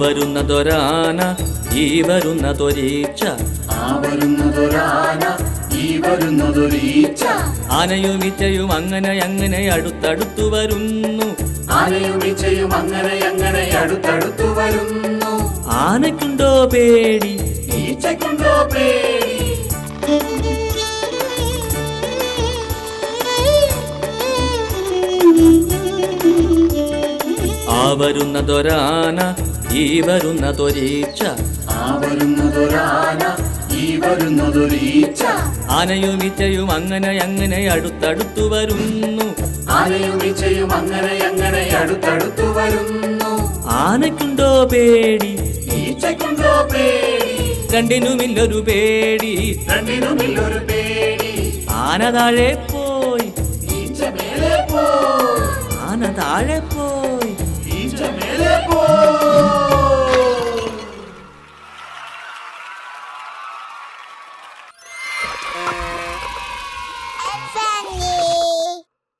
വരുന്നതൊരാന ഈ വരുന്നതൊരീച്ച. ആ വരുന്നതൊരാന ഈ വരുന്നതൊരീച്ച ആനയും ഇച്ചയും അങ്ങനെ അങ്ങനെ അടുത്തടുത്തു വരുന്നു. ആനയും ഇച്ചയും അങ്ങനെ അങ്ങനെ അടുത്തടുത്തു വരുന്നു ആനയ്ക്കുണ്ടോ പേടി? ഈച്ചക്കുണ്ടോ പേടി? ആ വരുന്നതൊരാന ഈ ഈ വരുന്നതൊരീച്ച. ആനയും ഈച്ചയും അങ്ങനെ അങ്ങനെ അടുത്തടുത്തു വരുന്നു. അങ്ങനെ അങ്ങനെ അടുത്തടുത്തു വരുന്നു ആനയ്ക്കുണ്ടോ പേടി? ഈച്ചയ്ക്കുണ്ടോ പേടി രണ്ടിനുമില്ലൊരു പേടി. രണ്ടിനുമില്ലൊരു പേടി ആന താഴെ പോയി. ഈച്ച മേലെ പോ ആന താഴെ പോയി Ee... Efendim?